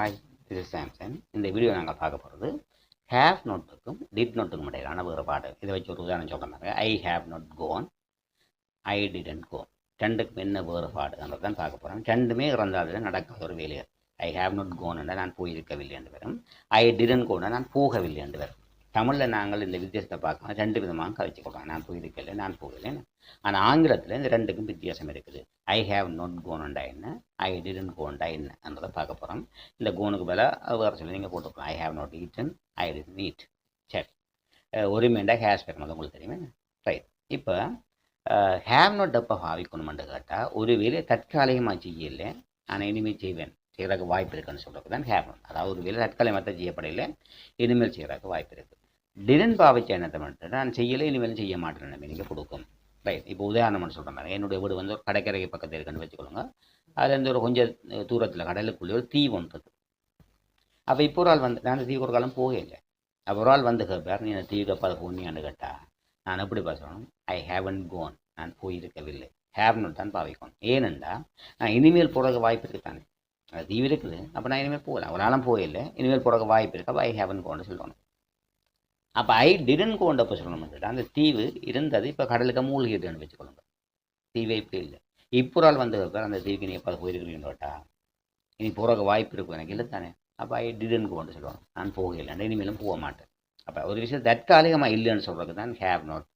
Hi இது Samsung இந்த video நாங்கள் பார்க்க போகிறது ஹேவ் நோட்டுக்கும் டிட் நோட்டுக்கும் இடையிலான வேறுபாடு. இதை வச்சு ஒரு உதாரணம் சொல்கிறேன் I have not gone I didn't go ரெண்டுக்கும் என்ன வேறுபாடுன்றது தான் பார்க்க போகிறோம் ரெண்டுமே இறந்தாலும் நடக்காத ஒரு வேலையர் ஐ ஹேவ் நாட் கோன் என்ன நான் போயிருக்கவில்லை என்று வரும். ஐ டிடன் கோன நான் போகவில்லை என்று வரும். தமிழில் நாங்கள் இந்த வித்தியாசத்தை பார்க்கலாம் ரெண்டு விதமாக கழிச்சு கொடுக்கலாம் நான் போயிருக்கல நான் போகலை ஆனால் ஆங்கிலத்தில் இந்த ரெண்டுக்கும் வித்தியாசம் இருக்குது. ஐ ஹேவ் நோட் கோனுண்டா என்ன ஐ டிடன்ட் கோண்டா என்னன்றதை பார்க்க போகிறோம் இந்த கோனுக்கு பதிலாக வேறு சொல்லி நீங்கள் போட்டுக்கலாம். I have not eaten I did need சரி. ஒரு மீண்டா ஹேஸ் பெறணும் உங்களுக்கு தெரியுமே? ரைட் இப்போ ஹேவ் நாட் எப்போ பாவிக்கணுமென்று கேட்டால் ஒரு வேலை தற்காலிகமாக செய்யலை. ஆனால் இனிமேல் செய்வேன். செய்கிறதுக்கு வாய்ப்பு இருக்குன்னு சொல்கிறது தான் ஹேவ் அதாவது ஒரு வேலை தற்காலிகமாக செய்யப்படையில் இனிமேல் செய்கிறதுக்கு வாய்ப்பு இருக்குது டிடன் பாவிச்ச என்ன மட்டும் நான் செய்யலை இனிமேல் செய்ய மாட்டேன் நீங்கள் கொடுக்கும். ரைட். இப்போ உதாரணம்னு சொல்கிறேன் மாதிரி என்னுடைய வீடு வந்து ஒரு கடற்கரை பக்கத்தில் இருக்குன்னு வச்சுக்கொள்ளுங்க அதுலேருந்து ஒரு கொஞ்சம் தூரத்தில் கடலுக்குள்ளே ஒரு தீ ஒன்று அப்போ இப்போ ஒரு ஆள் வந்து நான் தீ ஒரு காலம் போகவே இல்லை. அப்போ ஒரு ஆள் வந்து கேட்பார் நீ தீ கப்பால் போனியான்னு கேட்டா நான் எப்படி பேசணும் ஐ ஹேவன் கோன் நான் போயிருக்கவில்லை. ஹேவ்னு தான் பாவிக்கணும். ஏனென்றால் நான் இனிமேல் போகிறதுக்கு வாய்ப்பு இருக்குதானே? அது தீவு இருக்குது. அப்போ நான் இனிமேல் போகலாம் ஒரு நாளும் போயில்லை இனிமேல் போகிறக்க வாய்ப்பு இருக்கு? அப்போ ஐ ஹேவன் கோன்னு சொல்லணும் அப்போ ஐ டிடன் கோண்டப்போ சொல்லணும் அந்த தீவு இருந்தது. இப்போ கடலுக்கு மூழ்கிடுன்னு வச்சுக்கொள்ளுங்க தீவே இப்போ இல்லை. இப்போ ஒரு ஆள் வந்து அந்த தீவுக்கு நீ எப்போ போயிருக்கிறீங்கட்டா இனி போகிறக்க வாய்ப்பு இருக்கும். எனக்கு இல்லை தானே. அப்போ ஐ டிடன் கோன்னு சொல்லுவாங்க நான் போகலை. இனிமேலும் போக மாட்டேன். அப்போ ஒரு விஷயம் தற்காலிகமாக இல்லைன்னு சொல்கிறதுக்கு தான் ஹேவ் நாட்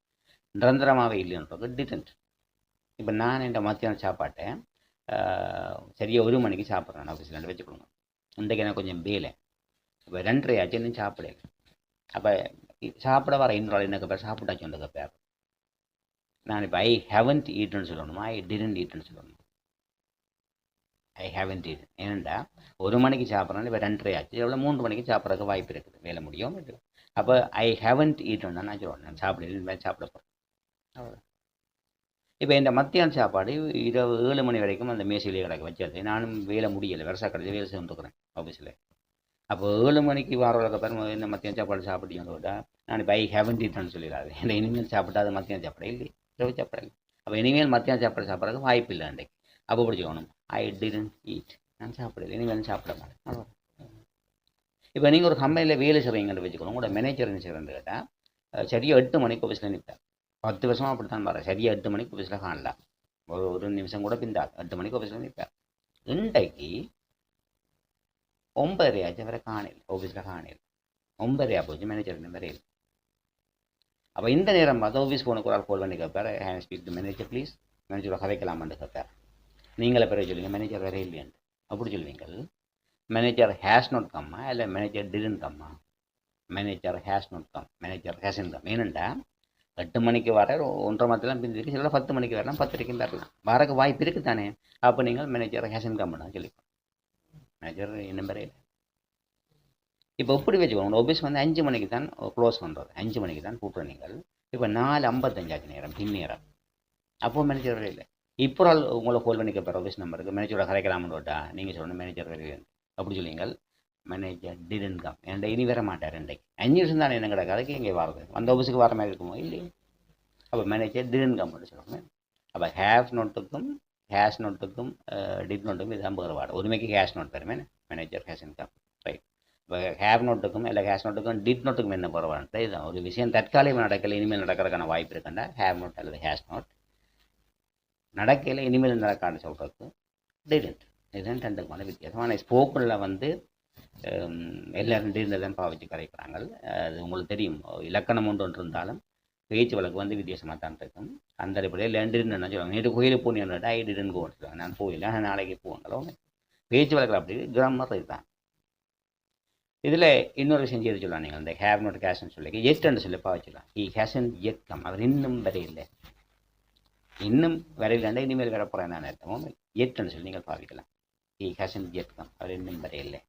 நிரந்தரமாகவே இல்லைன்றது டிடன்ட் இப்போ நான் இந்த மத்தியான சாப்பாட்டை சரியாக ஒரு மணிக்கு சாப்பிட்றேன் ஆஃபீஸில் கொடுங்க. இன்றைக்கு எனக்கு கொஞ்சம் வேலை. இப்போ ரெண்டரை ஆச்சு இன்னும் சாப்பிடல அப்போ சாப்பிட வர இன்னொரு எனக்கு பேர் சாப்பிட்டாச்சு அந்த பேர் நான் இப்போ ஐ ஹேவன்ட் ஈட்டுன்னு சொல்லணுமா? ஐ டிடன்ட் ஈட்டுன்னு சொல்லணும்? ஐ ஹேவன்ட் ஈட் ஏனண்டா ஒரு மணிக்கு சாப்பிட்றேன் இப்போ ரெண்டரை ஆச்சு எவ்வளோ மூன்று மணிக்கு சாப்பிட்றதுக்கு வாய்ப்பு இருக்குது. வேலை முடியும். அப்போ ஐ ஹேவன்ட் ஈட்டுன்னு நான் சொல்லுவேன்? நான் சாப்பிட சாப்பிட போகிறேன் அவ்வளோ இப்போ இந்த மத்தியான சாப்பாடு இரவு ஏழு மணி வரைக்கும் அந்த மேசையிலே கிடக்க வச்சது. நானும் வேலை முடியலை. வருஷா கடையில் வேலை சேர்ந்துக்கிறேன் ஆஃபீஸில் அப்போ ஏழு மணிக்கு வாரவர்களுக்கு பாருங்க இந்த மத்தியம் சாப்பாடு சாப்பிட்டீங்க விட நான் பை ஐ ஹேவன் ஈட்னு சொல்லிடாது. இல்லை இனிமேல் சாப்பிட்டாது மத்தியம் சாப்பாடு. இல்லை இரவு சாப்பிட. அப்போ இனிமேல் மத்தியான சாப்பாடு சாப்பிட்றதுக்கு வாய்ப்பு இல்லை அன்றைக்கு. அப்போ பிடிச்சிக்கணும் ஐ டிடன் ஈட் நான் சாப்பிடல. இனிமேல் சாப்பிட மாட்டேன். இப்போ நீங்கள் ஒரு கம்பெனியில் வேலை செய்கிறீங்கன்னு வச்சுக்கணும் உங்களோட மேனேஜர் என்ன செய்கிறேன்னு கேட்டால் சரியாக எட்டு மணிக்கு ஆஃபீஸில் நிற்பேன் பத்து வருஷமாக அப்படித்தான் பாரு. வரேன் சரியாக எட்டு மணிக்கு ஆஃபீஸில் காணல. ஒரு ஒரு நிமிஷம் கூட பிந்தார் எட்டு மணிக்கு ஆஃபீஸில் நிற்பார் இன்றைக்கு ஒன்பதரை ஆச்சு அவரை காணையில் ஆஃபீஸில் காணையில் ஒன்பதரையா போச்சு மேனேஜர் நம்பர் இல்லை அப்போ இந்த நேரம் பார்த்து ஆஃபீஸ் போன ஒரு ஆள் கால் பண்ணி கேட்பார் hand speak to manager please மேனேஜரை கதைக்கலாமான்னு கேட்பார் நீங்களே பிறகு சொல்லுங்க மேனேஜர் வேற இல்லையாண்டு அப்படி சொல்லுவீங்க மேனேஜர் ஹேஸ் நோட் கம்மா இல்லை manager didn't comma manager has not come manager has in come ஏனண்டா எட்டு மணிக்கு வர ஒன்றரை மத்திலாம் பிரிஞ்சிருக்கு சில பத்து மணிக்கு வரலாம் பத்தரைக்கும் தரலாம் வரக்கு வாய்ப்பு இருக்குது தானே அப்போ நீங்கள் மேனேஜரை ஹேசன் கம் சொல்லி மேனேஜர் என்ன பேரே? இல்லை இப்போ எப்படி வச்சுக்கோங்க ஆஃபீஸ் வந்து அஞ்சு மணிக்கு தான் க்ளோஸ் பண்ணுறது அஞ்சு மணிக்கு தான் கூப்பிட்ற நீங்கள். இப்போ நாலு ஐம்பத்தஞ்சாச்சு நேரம் பின் நேரம். அப்போது மேனேஜர் இல்லை. இப்போ ஆள் உங்களை கால் பண்ணி கேட்பார் ஆஃபீஸ் நம்பருக்கு மேனேஜரோட கரைக்கலாம்னு விட்டா நீங்கள் சொல்லணும் மேனேஜர் அப்படி சொல்லுங்கள் மேனேஜர் டிடன் கம் என்கிட்ட இனி வர மாட்டார் இன்றைக்கு. அஞ்சு வருஷம் தானே என்ன கிடக்கு? இங்கே வரது அந்த ஆஃபீஸுக்கு வர மாதிரி இருக்குமோ? இல்லையே. அப்போ மேனேஜர் டிடன் கம்னு சொல்லுவாங்க அப்போ ஹேவ் நோட்டுக்கும் ஹேஷ் நோட்டுக்கும் டிட் நோட்டுக்கும் இதுதான் வேறுபாடு. ஒருமைக்கு ஹேஷ் நோட் பெருமே மேனேஜர் ஹேஷ் இன்கம் ரைட் இப்போ ஹேவ் நோட்டுக்கும் இல்லை ஹேஷ் நோட்டுக்கும் டிட் நோட்டுக்கும் என்ன வேறுபாடு இதுதான் ஒரு விஷயம் தற்காலிகம் நடக்கல இனிமேல் நடக்கிறதுக்கான வாய்ப்பு இருக்குண்டா ஹேவ் நோட் அல்லது ஹேஷ் நோட் நடக்கையில் இனிமேல் நடக்கான்னு சொல்கிறதுக்கு டிடன்ட் இதுதான் ரெண்டுக்குமான வித்தியாசம். ஆனால் ஸ்போக்கனில் வந்து எல்லாரும் டிடன்ட் பாவிச்சு கரைக்கிறாங்க அது உங்களுக்கு தெரியும். இலக்கணம் ஒன்று ஒன்று இருந்தாலும் பேச்சு வழக்கு வந்து வித்தியாசமாக தான் இருக்கும். அந்த அடிப்படையில் லண்டின்னு என்ன சொல்லுவாங்க? நேற்று கோயிலுக்கு போனீங்கன்னா ஐ டிடன் கோன்னு சொல்லுவாங்க. நான் போயில நாளைக்கு போவாங்களோ பேச்சு வழக்கில் அப்படி கிராமர் இதுதான் இதில் இன்னொரு விஷயம் செய்து சொல்லலாம் நீங்கள் இந்த ஹேவ் நோட் கேஷ்னு சொல்லி எட்னு சொல்லி பாவச்சிடலாம் ஹி ஹேசன் இயக்கம் அவர் இன்னும் வரையில்லை. இன்னும் வரையில்லைண்டா இனிமேல் வர நான் அர்த்தமும் எட்னு சொல்லி நீங்கள் பாவிக்கலாம். ஹி ஹேசன் இயக்கம் அவர் இன்னும் வரையில்லை.